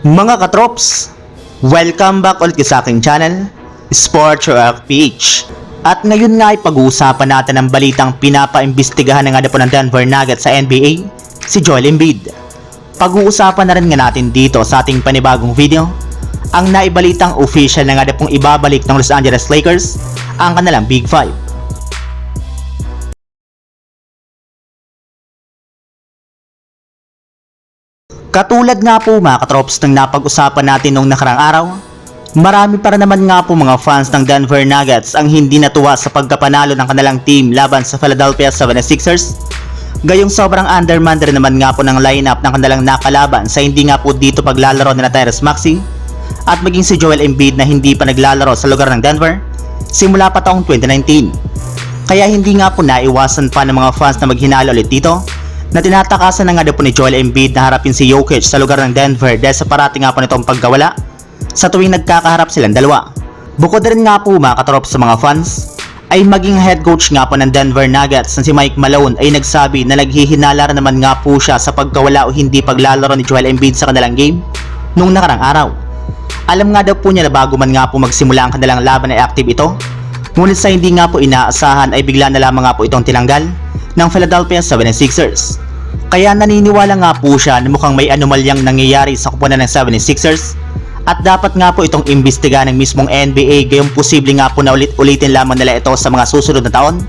Mga katrops, welcome back ulit sa aking channel, Sports Rock PH. At ngayon nga ay pag-uusapan natin ang balitang pinapaimbestigahan ng po ng Denver Nuggets sa NBA, si Joel Embiid. Pag-uusapan na rin nga natin dito sa ating panibagong video, ang naibalitang official nga pong ibabalik ng Los Angeles Lakers ang kanilang Big Five. Katulad nga po mga katrops ng napag-usapan natin nung nakarang araw, marami para naman nga po mga fans ng Denver Nuggets ang hindi natuwa sa pagkapanalo ng kanilang team laban sa Philadelphia 76ers. Gayong sobrang underman rin naman nga po ng lineup ng kanilang nakalaban sa hindi nga po dito paglalaro ni Tyrese Maxey at maging si Joel Embiid na hindi pa naglalaro sa lugar ng Denver simula pa taong 2019. Kaya hindi nga po naiwasan pa ng mga fans na maghinalo ulit dito na tinatakasan na nga po ni Joel Embiid na harapin si Jokic sa lugar ng Denver dahil sa parating nga po nitong pagkawala sa tuwing nagkakaharap silang dalawa. Bukod rin nga po mga katrop sa mga fans, ay maging head coach nga po ng Denver Nuggets na si Mike Malone ay nagsabi na naghihinala naman nga po siya sa pagkawala o hindi paglalaro ni Joel Embiid sa kanilang game nung nakarang araw. Alam nga daw po niya na bago man nga po magsimula ang kanilang laban ay active ito, ngunit sa hindi nga po inaasahan ay bigla na lamang nga po itong tinanggal ng Philadelphia 76ers. Kaya naniniwala nga po siya na mukhang may anomalyang nangyayari sa kupunan ng 76ers at dapat nga po itong imbestiga ng mismong NBA gayong posible nga po na ulit-ulitin lamang nila ito sa mga susunod na taon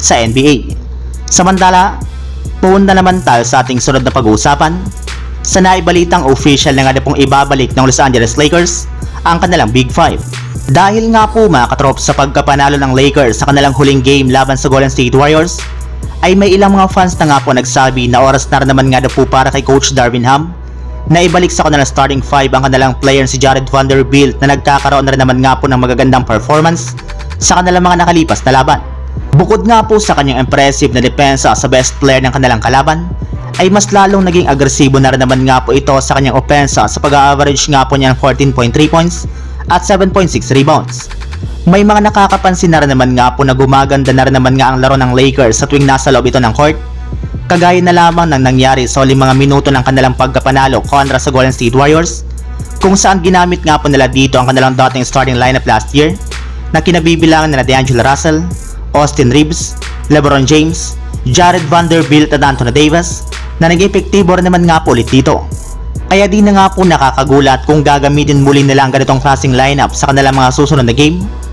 sa NBA. Samantala, punta naman tayo sa ating sunod na pag-uusapan sa naibalitang official na nga na pong ibabalik ng Los Angeles Lakers ang kanilang Big Five. Dahil nga po mga katrop sa pagkapanalo ng Lakers sa kanilang huling game laban sa Golden State Warriors, ay may ilang mga fans na nga po nagsabi na oras na naman nga na po para kay Coach Darvin Ham na ibalik sa kanilang starting five ang kanilang player si Jared Vanderbilt na nagkakaroon na rin naman nga po ng magagandang performance sa kanilang mga nakalipas na laban. Bukod nga po sa kanyang impressive na depensa sa best player ng kanilang kalaban, ay mas lalong naging agresibo na rin naman nga po ito sa kanyang opensa sa pag-average nga po niya ng 14.3 points at 7.6 rebounds. May mga nakakapansin na rin naman nga po na gumaganda na rin naman nga ang laro ng Lakers sa tuwing nasa loob ito ng court. Kagaya na lamang ng nangyari sa uling mga minuto ng kanilang pagkapanalo kontra sa Golden State Warriors, kung saan ginamit nga po nila dito ang kanilang dating starting lineup last year na kinabibilangan na D'Angelo Russell, Austin Reeves, LeBron James, Jared Vanderbilt at Anthony Davis na naging epektibo naman nga po ulit dito. Kaya di na nga po nakakagulat kung gagamitin muli nila ang ganitong klaseng lineup sa kanilang mga susunod na game